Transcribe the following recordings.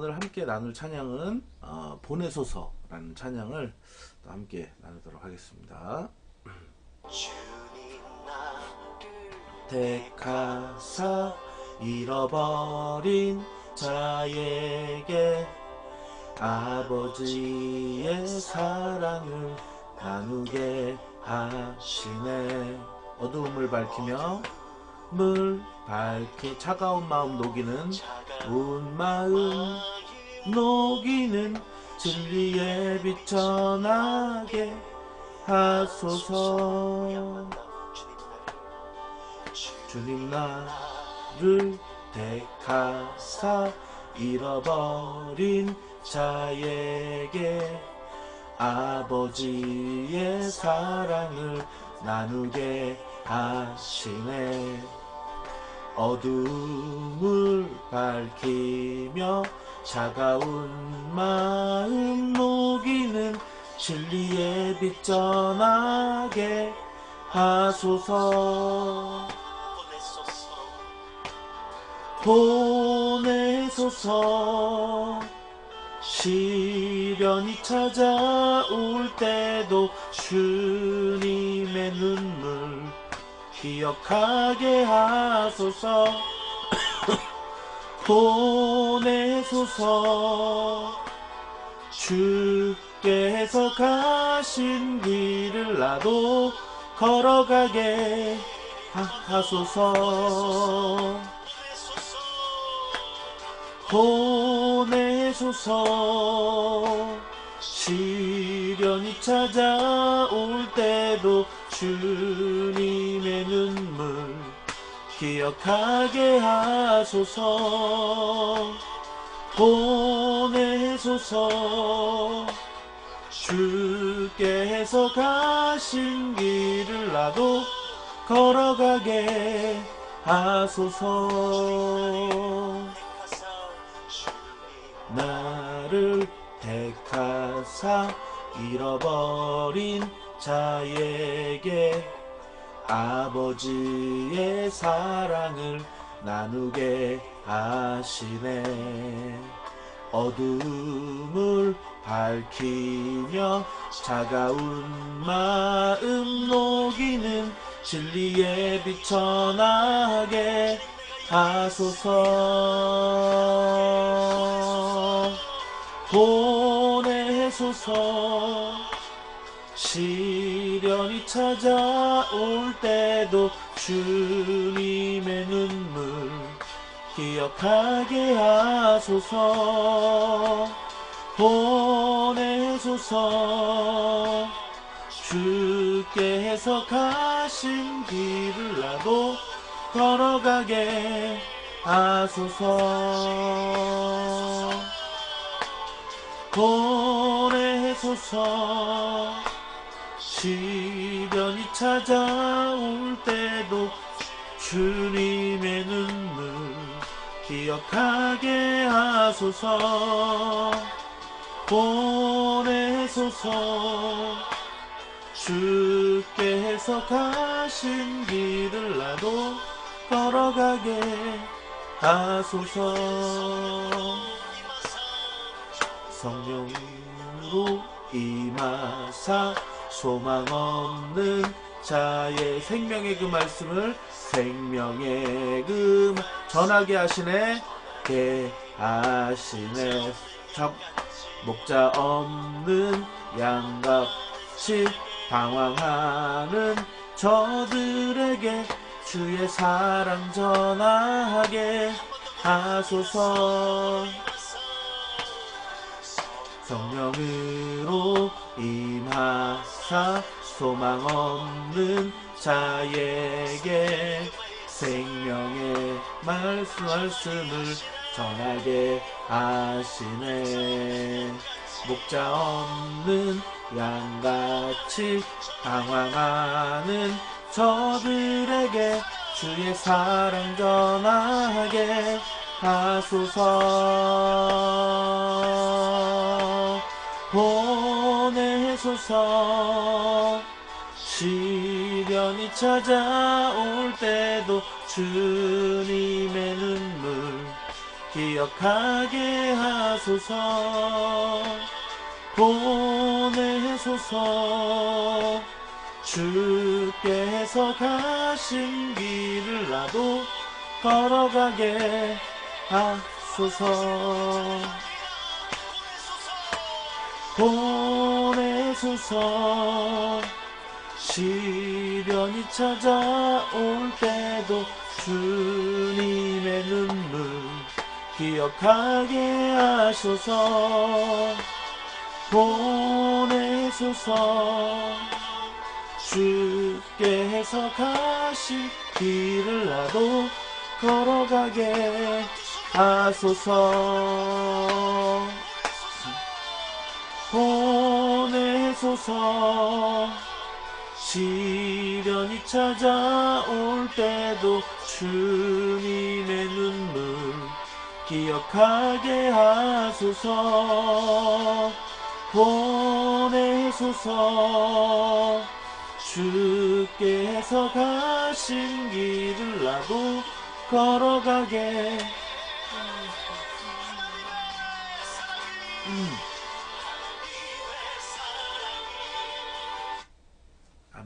오늘 함께 나눌 찬양은 어, 보내소서라는 찬양을 또 함께 나누도록 하겠습니다. 주님 나를 택하사 잃어버린 자에게 아버지의 사랑을 나누게 하시네 어두움을 밝히며 물 밝히 차가운 마음 녹이는 온 마음 녹이는 빛 전하게 하소서. 주님 나를 택하사 잃어버린 자에게 아버지의 사랑을 나누게 하시네 어둠을 밝히며 차가운 마음 녹이는 진리의 빛 전하게 하소서. 보내소서. 시련이 찾아올 때도 주님의 눈물 기억하게 하소서. 보내소서. 주께서 가신 길을 나도 걸어가게 하소서. 보내소서. 시련이 찾아올 때도 주님의 눈물 기억하게 하소서. 보내소서. 주께서 가신 길을 나도 걸어가게 하소서. 나를 택하사 잃어버린 자에게 아버지의 사랑을 나누게 하시네. 어둠을 밝히며 차가운 마음 녹이는 진리의 빛 전하게 하소서. 보내소서 시련이 찾아올 때도 주님의 눈물 기억하게 하소서. 보내소서. 주께서 가신 길을 나도 걸어가게 하소서. 보내소서 시련이 찾아올 때도 주님의 눈물 기억하게 하소서. 보내소서. 주께서 가신 길을 나도 걸어가게 하소서. 성령으로 임하사 소망 없는 자의 생명의 그 말씀을 생명의 그 말- 전하게 하시네. 게 하시네. 적 목자 없는 양같이 방황하는 저들에게 주의 사랑 전하게 하소서. 성령으로 임하 사 소망 없는 자에게 생명의 말씀 말씀을 전하게 하시네. 목자 없는 양같이 방황하는 저들에게 주의 사랑 전하게 하소서 보내소서 시련이 찾아올 때도 주님의 눈물 기억하게 하소서. 보내소서. 주께서 가신 길을 나도 걸어가게 하소서. 보 내소서. 시련이 찾아올 때도 주님의 눈물 기억하게 하소서. 보내소서. 주께서 가신 길을 나도 걸어가게 하소서 보내소서. 시련이 찾아올 때도 주님의 눈물 기억하게 하소서. 보내소서. 주께서 가신 길을 나도 걸어가게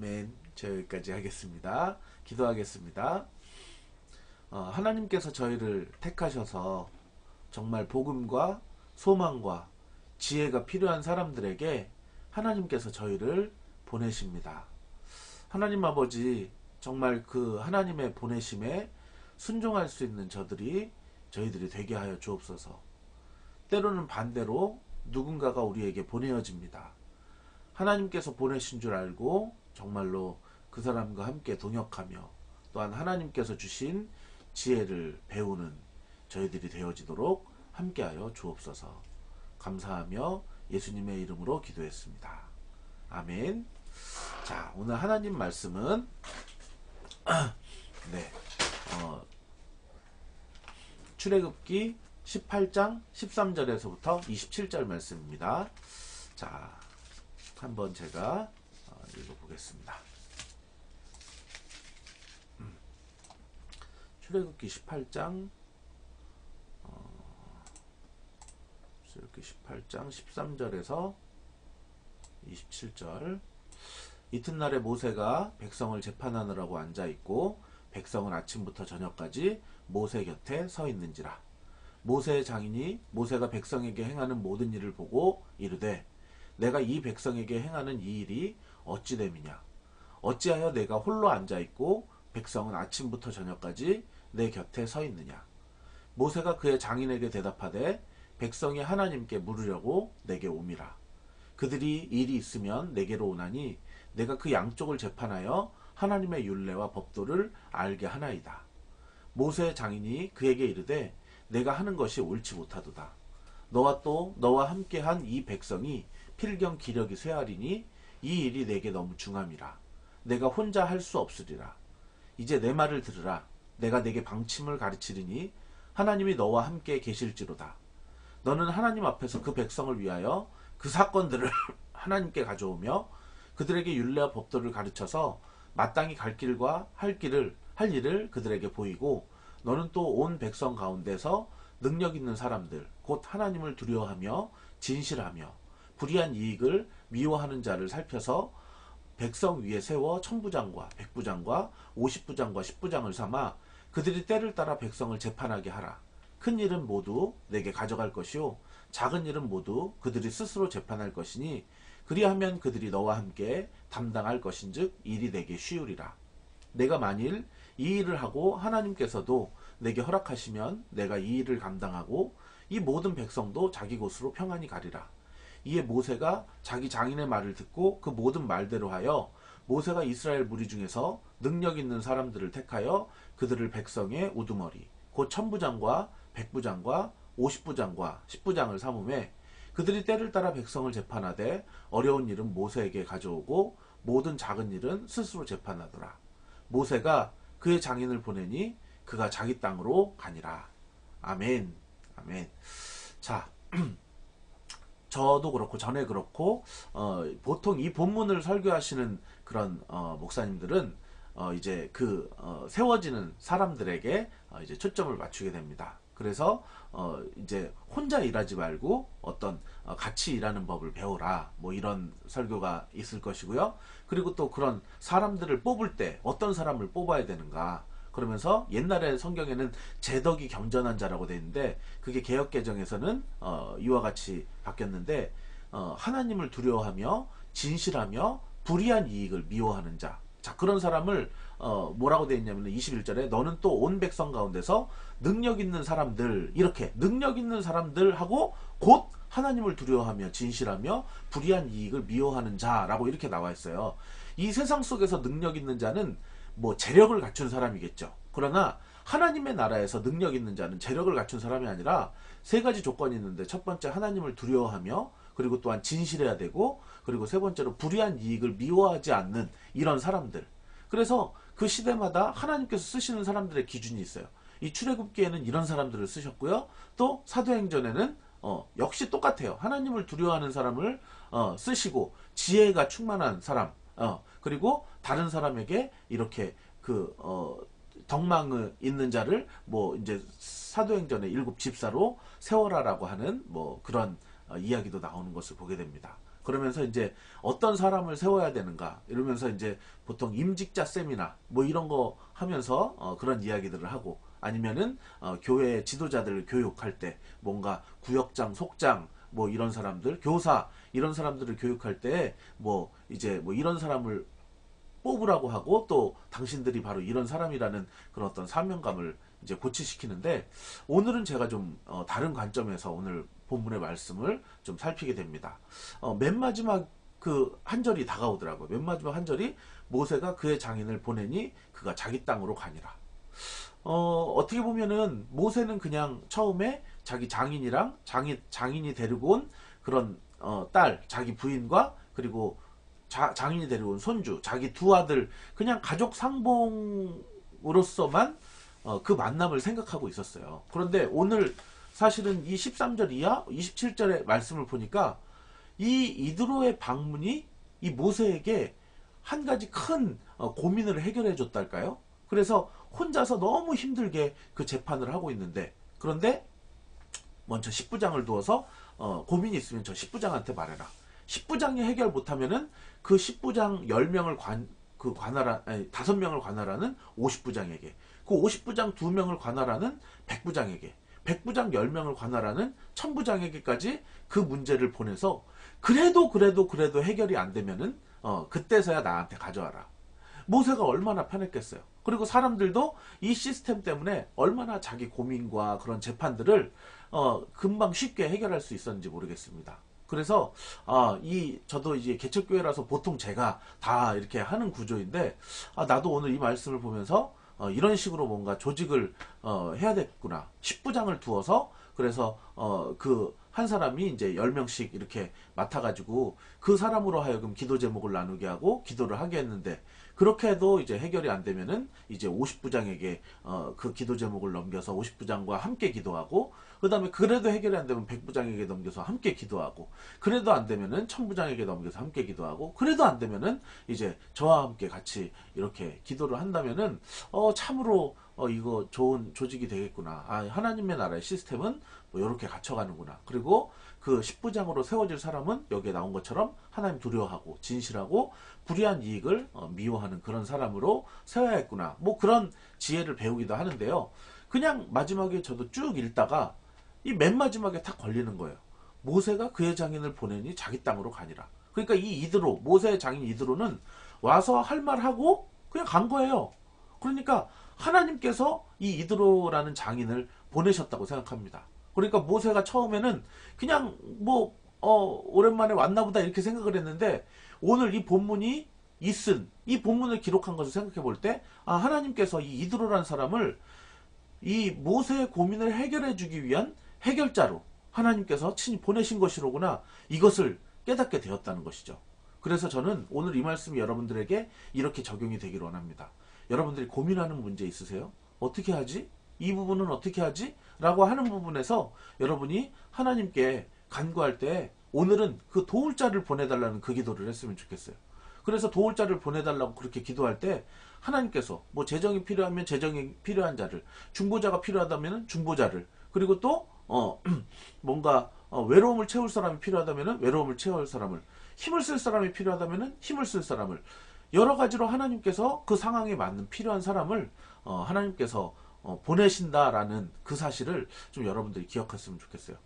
아멘. 저 여기까지 하겠습니다. 기도하겠습니다. 어, 하나님께서 저희를 택하셔서 정말 복음과 소망과 지혜가 필요한 사람들에게 하나님께서 저희를 보내십니다. 하나님 아버지, 정말 그 하나님의 보내심에 순종할 수 있는 저들이 저희들이 되게 하여 주옵소서. 때로는 반대로 누군가가 우리에게 보내어집니다. 하나님께서 보내신 줄 알고 정말로 그 사람과 함께 동역하며 또한 하나님께서 주신 지혜를 배우는 저희들이 되어지도록 함께하여 주옵소서. 감사하며 예수님의 이름으로 기도했습니다. 아멘. 자, 오늘 하나님 말씀은 네. 어, 출애굽기 18장 13절에서부터 27절 말씀입니다. 자, 한번 제가 어, 읽어보겠습니다. 음. 출애굽기 18장 어, 출애굽기 18장 13절에서 27절 이튿날에 모세가 백성을 재판하느라고 앉아 있고 백성은 아침부터 저녁까지 모세 곁에 서 있는지라 모세의 장인이 모세가 백성에게 행하는 모든 일을 보고 이르되 내가 이 백성에게 행하는 이 일이 어찌 됨이냐 어찌하여 내가 홀로 앉아 있고 백성은 아침부터 저녁까지 내 곁에 서 있느냐 모세가 그의 장인에게 대답하되 백성이 하나님께 물으려고 내게 오미라 그들이 일이 있으면 내게로 오나니 내가 그 양쪽을 재판하여 하나님의 율례와 법도를 알게 하나이다. 모세의 장인이 그에게 이르되 내가 하는 것이 옳지 못하도다. 너와 또 너와 함께한 이 백성이 필경 기력이 쇠하리니 이 일이 내게 너무 중함이라. 내가 혼자 할 수 없으리라. 이제 내 말을 들으라. 내가 내게 방침을 가르치리니 하나님이 너와 함께 계실지로다. 너는 하나님 앞에서 그 백성을 위하여 그 사건들을 하나님께 가져오며 그들에게 율례와 법도를 가르쳐서 마땅히 갈 길과 할 길을 할 일을 그들에게 보이고 너는 또 온 백성 가운데서 능력 있는 사람들 곧 하나님을 두려워하며 진실하며 불의한 이익을 미워하는 자를 살펴서 백성 위에 세워 천부장과 백부장과 오십부장과 십부장을 삼아 그들이 때를 따라 백성을 재판하게 하라. 큰 일은 모두 내게 가져갈 것이요 작은 일은 모두 그들이 스스로 재판할 것이니 그리하면 그들이 너와 함께 담당할 것인즉 일이 내게 쉬우리라. 내가 만일 이 일을 하고 하나님께서도 내게 허락하시면 내가 이 일을 감당하고 이 모든 백성도 자기 곳으로 평안히 가리라. 이에 모세가 자기 장인의 말을 듣고 그 모든 말대로 하여 모세가 이스라엘 무리 중에서 능력 있는 사람들을 택하여 그들을 백성의 우두머리 곧 천부장과 백부장과 오십부장과 십부장을 삼음해 그들이 때를 따라 백성을 재판하되 어려운 일은 모세에게 가져오고 모든 작은 일은 스스로 재판하더라. 모세가 그의 장인을 보내니 그가 자기 땅으로 가니라. 아멘. 아멘. 자, 저도 그렇고 전에 그렇고 어, 보통 이 본문을 설교하시는 그런 어, 목사님들은 어, 이제 그 어, 세워지는 사람들에게 어, 이제 초점을 맞추게 됩니다. 그래서 어 이제 혼자 일하지 말고 어떤 어, 같이 일하는 법을 배워라. 뭐 이런 설교가 있을 것이고요. 그리고 또 그런 사람들을 뽑을 때 어떤 사람을 뽑아야 되는가. 그러면서 옛날에 성경에는 제덕이 겸전한 자라고 돼 있는데 그게 개혁 개정에서는 어 이와 같이 바뀌었는데 어 하나님을 두려워하며 진실하며 불의한 이익을 미워하는 자. 자, 그런 사람을 어 뭐라고 돼 있냐면 21절에 너는 또 온 백성 가운데서 능력 있는 사람들 이렇게 능력 있는 사람들 하고 곧 하나님을 두려워하며 진실하며 불의한 이익을 미워하는 자라고 이렇게 나와 있어요. 이 세상 속에서 능력 있는 자는 뭐 재력을 갖춘 사람이겠죠. 그러나 하나님의 나라에서 능력 있는 자는 재력을 갖춘 사람이 아니라 세 가지 조건이 있는데 첫 번째 하나님을 두려워하며 그리고 또한 진실해야 되고 그리고 세 번째로 불의한 이익을 미워하지 않는 이런 사람들. 그래서 그 시대마다 하나님께서 쓰시는 사람들의 기준이 있어요. 이 출애굽기에는 이런 사람들을 쓰셨고요. 또 사도행전에는 어, 역시 똑같아요. 하나님을 두려워하는 사람을 어, 쓰시고 지혜가 충만한 사람, 어, 그리고 다른 사람에게 이렇게 그 어, 덕망을 있는 자를 뭐 이제 사도행전의 일곱 집사로 세워라라고 하는 뭐 그런 어, 이야기도 나오는 것을 보게 됩니다. 그러면서 이제 어떤 사람을 세워야 되는가 이러면서 이제 보통 임직자 세미나 뭐 이런 거 하면서 어, 그런 이야기들을 하고 아니면은 어, 교회 지도자들을 교육할 때 뭔가 구역장, 속장 뭐 이런 사람들, 교사 이런 사람들을 교육할 때 뭐 이제 뭐 이런 사람을 뽑으라고 하고 또 당신들이 바로 이런 사람이라는 그런 어떤 사명감을 이제 고취시키는데 오늘은 제가 좀 어, 다른 관점에서 오늘 본문의 말씀을 좀 살피게 됩니다. 어, 맨 마지막 그 한 절이 다가오더라고요. 맨 마지막 한 절이 모세가 그의 장인을 보내니 그가 자기 땅으로 가니라. 어, 어떻게 보면은 모세는 그냥 처음에 자기 장인이랑 장인, 장인이 데리고 온 그런 어, 딸, 자기 부인과 그리고 자, 장인이 데리고 온 손주, 자기 두 아들 그냥 가족 상봉으로서만 어, 그 만남을 생각하고 있었어요. 그런데 오늘 사실은 이 13절 이하 27절의 말씀을 보니까 이 이드로의 방문이 이 모세에게 한 가지 큰 어, 고민을 해결해 줬달까요? 그래서 혼자서 너무 힘들게 그 재판을 하고 있는데 그런데 먼저 10부장을 두어서 어, 고민이 있으면 저 10부장한테 말해라. 10부장이 해결 못하면은 그 10부장 10명을 관, 그 관할하, 아니, 5명을 관할하는 50부장에게, 그 50부장 2명을 관할하는 100부장에게, 100부장 10명을 관할하는 1000부장에게까지 그 문제를 보내서 그래도 그래도 그래도 해결이 안 되면은 어, 그때서야 나한테 가져와라. 모세가 얼마나 편했겠어요. 그리고 사람들도 이 시스템 때문에 얼마나 자기 고민과 그런 재판들을 어, 금방 쉽게 해결할 수 있었는지 모르겠습니다. 그래서 아, 이 저도 이제 개척교회라서 보통 제가 다 이렇게 하는 구조인데 아, 나도 오늘 이 말씀을 보면서 어, 이런 식으로 뭔가 조직을 어, 해야 되겠구나. 10부장을 두어서 그래서 어, 그 한 사람이 이제 10명씩 이렇게 맡아가지고 그 사람으로 하여금 기도 제목을 나누게 하고 기도를 하게 했는데 그렇게 해도 이제 해결이 안 되면은 이제 50부장에게 어, 그 기도 제목을 넘겨서 50부장과 함께 기도하고 그 다음에 그래도 해결이 안 되면 100부장에게 넘겨서 함께 기도하고 그래도 안 되면은 1000부장에게 넘겨서 함께 기도하고 그래도 안 되면은 이제 저와 함께 같이 이렇게 기도를 한다면은 어 참으로 어 이거 좋은 조직이 되겠구나. 아 하나님의 나라의 시스템은 뭐 이렇게 갖춰가는구나. 그리고 그 10부장으로 세워질 사람은 여기에 나온 것처럼 하나님 두려워하고 진실하고 불의한 이익을 어, 미워하는 그런 사람으로 세워야겠구나. 뭐 그런 지혜를 배우기도 하는데요. 그냥 마지막에 저도 쭉 읽다가 이 맨 마지막에 탁 걸리는 거예요. 모세가 그의 장인을 보내니 자기 땅으로 가니라. 그러니까 이 이드로 모세의 장인 이드로는 와서 할 말하고 그냥 간 거예요. 그러니까 하나님께서 이 이드로라는 장인을 보내셨다고 생각합니다. 그러니까 모세가 처음에는 그냥 뭐 어, 오랜만에 왔나 보다 이렇게 생각을 했는데 오늘 이 본문이 이쓴 이 본문을 기록한 것을 생각해 볼 때 아, 하나님께서 이 이드로라는 사람을 이 모세의 고민을 해결해 주기 위한 해결자로 하나님께서 친히 보내신 것이로구나 이것을 깨닫게 되었다는 것이죠. 그래서 저는 오늘 이 말씀이 여러분들에게 이렇게 적용이 되기를 원합니다. 여러분들이 고민하는 문제 있으세요? 어떻게 하지? 이 부분은 어떻게 하지? 라고 하는 부분에서 여러분이 하나님께 간구할 때 오늘은 그 도울 자를 보내달라는 그 기도를 했으면 좋겠어요. 그래서 도울 자를 보내달라고 그렇게 기도할 때 하나님께서 뭐 재정이 필요하면 재정이 필요한 자를 중보자가 필요하다면 중보자를 그리고 또 어, 뭔가 어, 외로움을 채울 사람이 필요하다면은 외로움을 채울 사람을 힘을 쓸 사람이 필요하다면은 힘을 쓸 사람을 여러 가지로 하나님께서 그 상황에 맞는 필요한 사람을 어, 하나님께서 어, 보내신다라는 그 사실을 좀 여러분들이 기억했으면 좋겠어요.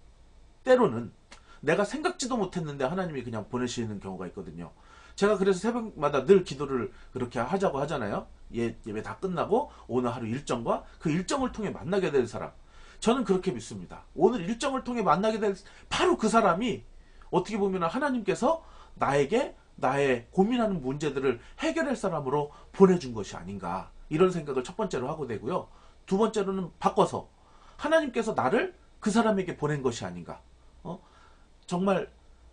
때로는 내가 생각지도 못했는데 하나님이 그냥 보내시는 경우가 있거든요. 제가 그래서 새벽마다 늘 기도를 그렇게 하자고 하잖아요. 예, 예배 다 끝나고 오늘 하루 일정과 그 일정을 통해 만나게 될 사람. 저는 그렇게 믿습니다. 오늘 일정을 통해 만나게 될 바로 그 사람이 어떻게 보면 하나님께서 나에게 나의 고민하는 문제들을 해결할 사람으로 보내준 것이 아닌가. 이런 생각을 첫 번째로 하고 되고요. 두 번째로는 바꿔서 하나님께서 나를 그 사람에게 보낸 것이 아닌가. 어? 정말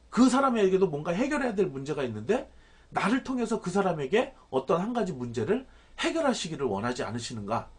그 사람에게도 뭔가 해결해야 될 문제가 있는데 나를 통해서 그 사람에게 어떤 한 가지 문제를 해결하시기를 원하지 않으시는가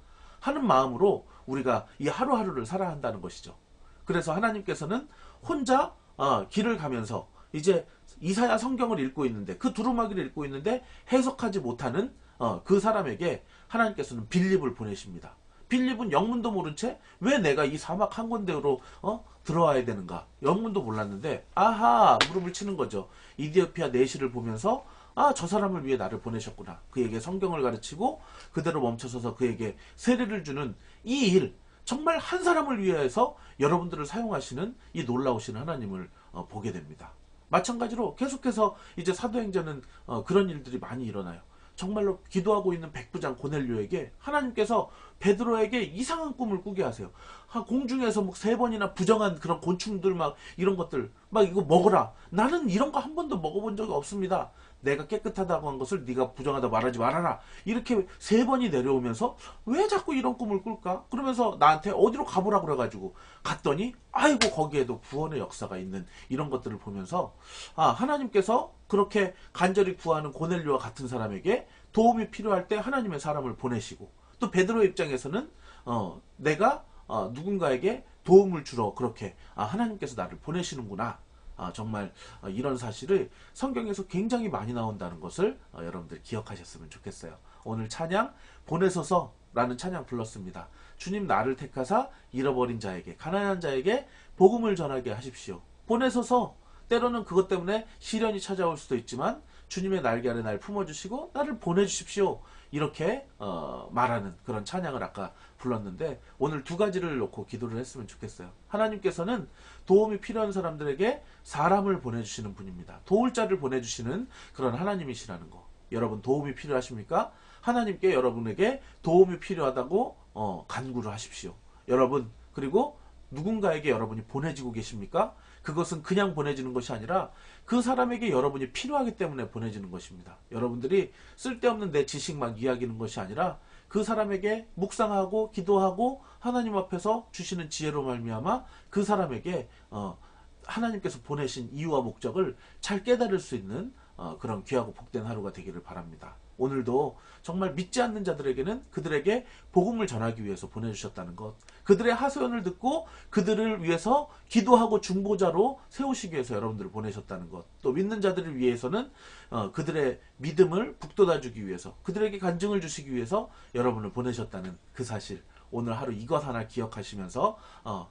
하는 마음으로 우리가 이 하루하루를 살아야 한다는 것이죠. 그래서 하나님께서는 혼자 어, 길을 가면서 이제 이사야 성경을 읽고 있는데 그 두루마기를 읽고 있는데 해석하지 못하는 어, 그 사람에게 하나님께서는 빌립을 보내십니다. 빌립은 영문도 모른 채 왜 내가 이 사막 한 군데로 어? 들어와야 되는가? 영문도 몰랐는데 아하 무릎을 치는 거죠. 이디오피아 내시를 보면서 아 저 사람을 위해 나를 보내셨구나. 그에게 성경을 가르치고 그대로 멈춰서서 그에게 세례를 주는 이 일 정말 한 사람을 위해서 여러분들을 사용하시는 이 놀라우신 하나님을 어, 보게 됩니다. 마찬가지로 계속해서 이제 사도행전은 어, 그런 일들이 많이 일어나요. 정말로 기도하고 있는 백부장 고넬료에게 하나님께서 베드로에게 이상한 꿈을 꾸게 하세요. 아, 공중에서 뭐세 번이나 부정한 그런 곤충들 막 이런 것들 막 이거 먹어라. 나는 이런 거 한 번도 먹어본 적이 없습니다. 내가 깨끗하다고 한 것을 네가 부정하다 말하지 말아라. 이렇게 세 번이 내려오면서 왜 자꾸 이런 꿈을 꿀까? 그러면서 나한테 어디로 가보라 그래가지고 갔더니 아이고 거기에도 구원의 역사가 있는 이런 것들을 보면서 아 하나님께서 그렇게 간절히 구하는 고넬료와 같은 사람에게 도움이 필요할 때 하나님의 사람을 보내시고 또 베드로의 입장에서는 어 내가 어, 누군가에게 도움을 주러 그렇게 아, 하나님께서 나를 보내시는구나. 아, 정말 어, 이런 사실을 성경에서 굉장히 많이 나온다는 것을 어, 여러분들 기억하셨으면 좋겠어요. 오늘 찬양 보내소서 라는 찬양 불렀습니다. 주님 나를 택하사 잃어버린 자에게 가난한 자에게 복음을 전하게 하십시오. 보내소서 때로는 그것 때문에 시련이 찾아올 수도 있지만 주님의 날개 아래 날 품어주시고 나를 보내주십시오. 이렇게 어, 말하는 그런 찬양을 아까 불렀는데 오늘 두 가지를 놓고 기도를 했으면 좋겠어요. 하나님께서는 도움이 필요한 사람들에게 사람을 보내주시는 분입니다. 도울 자를 보내주시는 그런 하나님이시라는 거. 여러분 도움이 필요하십니까? 하나님께 여러분에게 도움이 필요하다고 어, 간구를 하십시오. 여러분 그리고 누군가에게 여러분이 보내지고 계십니까? 그것은 그냥 보내지는 것이 아니라 그 사람에게 여러분이 필요하기 때문에 보내지는 것입니다. 여러분들이 쓸데없는 내 지식 만 이야기하는 것이 아니라 그 사람에게 묵상하고 기도하고 하나님 앞에서 주시는 지혜로 말미암아 그 사람에게 어, 하나님께서 보내신 이유와 목적을 잘 깨달을 수 있는 어, 그런 귀하고 복된 하루가 되기를 바랍니다. 오늘도 정말 믿지 않는 자들에게는 그들에게 복음을 전하기 위해서 보내주셨다는 것, 그들의 하소연을 듣고 그들을 위해서 기도하고 중보자로 세우시기 위해서 여러분들을 보내셨다는 것, 또 믿는 자들을 위해서는 어, 그들의 믿음을 북돋아주기 위해서, 그들에게 간증을 주시기 위해서 여러분을 보내셨다는 그 사실, 오늘 하루 이것 하나 기억하시면서 어,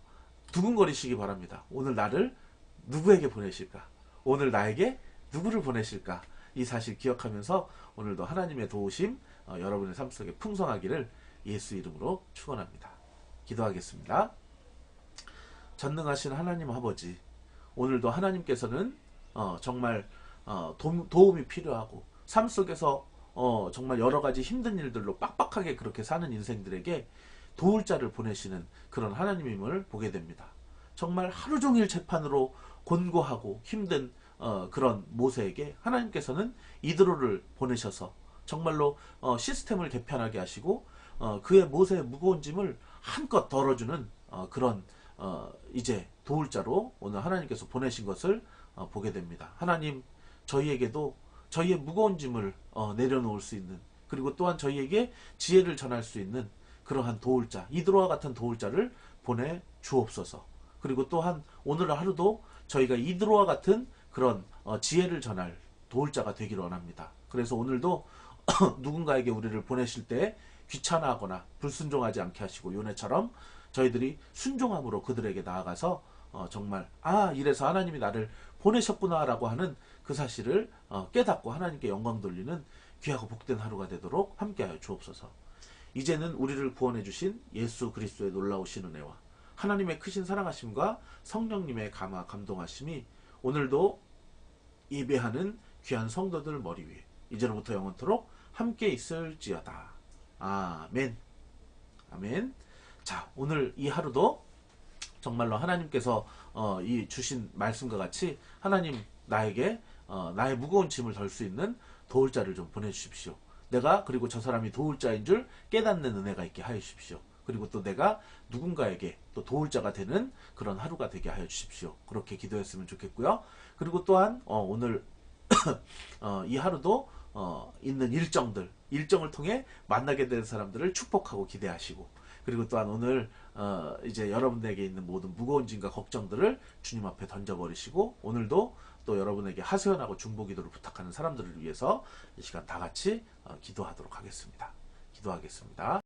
두근거리시기 바랍니다. 오늘 나를 누구에게 보내실까? 오늘 나에게 누구를 보내실까? 이 사실 기억하면서 오늘도 하나님의 도우심 어, 여러분의 삶 속에 풍성하기를 예수 이름으로 축원합니다. 기도하겠습니다. 전능하신 하나님 아버지, 오늘도 하나님께서는 어, 정말 어, 도, 도움이 필요하고 삶 속에서 어, 정말 여러 가지 힘든 일들로 빡빡하게 그렇게 사는 인생들에게 도울 자를 보내시는 그런 하나님임을 보게 됩니다. 정말 하루 종일 재판으로 곤고하고 힘든 어, 그런 모세에게 하나님께서는 이드로를 보내셔서 정말로 어, 시스템을 개편하게 하시고 어, 그의 모세의 무거운 짐을 한껏 덜어주는 어, 그런 어, 이제 도울 자로 오늘 하나님께서 보내신 것을 어, 보게 됩니다. 하나님 저희에게도 저희의 무거운 짐을 어, 내려놓을 수 있는 그리고 또한 저희에게 지혜를 전할 수 있는 그러한 도울 자 이드로와 같은 도울 자를 보내 주옵소서. 그리고 또한 오늘 하루도 저희가 이드로와 같은 그런 어, 지혜를 전할 도울 자가 되기를 원합니다. 그래서 오늘도 누군가에게 우리를 보내실 때 귀찮아하거나 불순종하지 않게 하시고 요네처럼 저희들이 순종함으로 그들에게 나아가서 어, 정말 아 이래서 하나님이 나를 보내셨구나라고 하는 그 사실을 어, 깨닫고 하나님께 영광 돌리는 귀하고 복된 하루가 되도록 함께하여 주옵소서. 이제는 우리를 구원해 주신 예수 그리스도의 놀라우신 은혜와 하나님의 크신 사랑하심과 성령님의 감화 감동하심이 오늘도 예배하는 귀한 성도들 머리 위에 이제로부터 영원토록 함께 있을지어다. 아멘. 아멘. 자, 오늘 이 하루도 정말로 하나님께서 어, 이 주신 말씀과 같이 하나님 나에게 어, 나의 무거운 짐을 덜 수 있는 도울 자를 좀 보내주십시오. 내가 그리고 저 사람이 도울 자인 줄 깨닫는 은혜가 있게 하여 주십시오. 그리고 또 내가 누군가에게 또 도울 자가 되는 그런 하루가 되게 하여 주십시오. 그렇게 기도했으면 좋겠고요. 그리고 또한 어, 오늘 어, 이 하루도 어, 있는 일정들 일정을 통해 만나게 되는 사람들을 축복하고 기대하시고 그리고 또한 오늘 어, 이제 여러분에게 있는 모든 무거운 짐과 걱정들을 주님 앞에 던져버리시고 오늘도 또 여러분에게 하소연하고 중보기도를 부탁하는 사람들을 위해서 이 시간 다 같이 어, 기도하도록 하겠습니다. 기도하겠습니다.